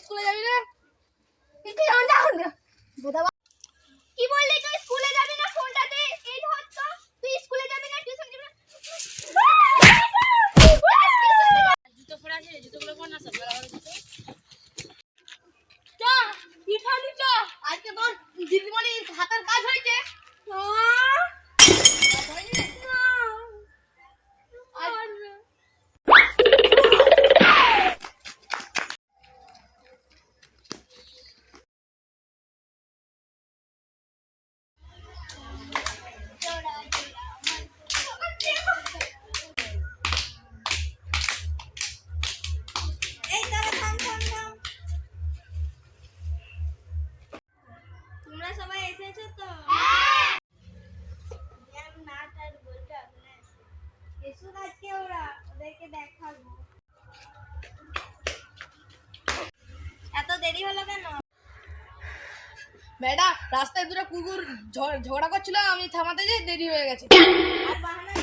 স্কুলে যাবি না কি বললি তুই স্কুলে দেখাবো এত দেরি হলো কেন? ম্যাডাম রাস্তায় দুটো কুকুর ঝগড়া করছিল আমি থামাতে যেয়ে দেরি হয়ে গেছে। আর বাহানা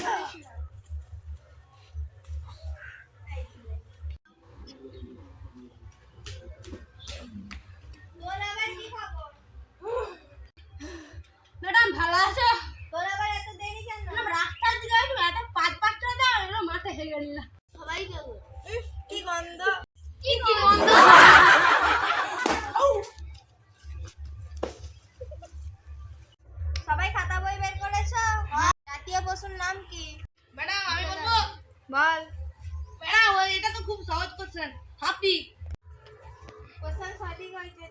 সবাই গেল। কি গন্ধ। কি কি মন্দ সবাই খাতা বই বের করেছ? জাতীয় পশুর নাম কি? ম্যাডাম আমি বলব? বল। ম্যাডাম এটা তো খুব সহজ কোশ্চেন হাতি। কোশ্চেন সঠিক হয়েছে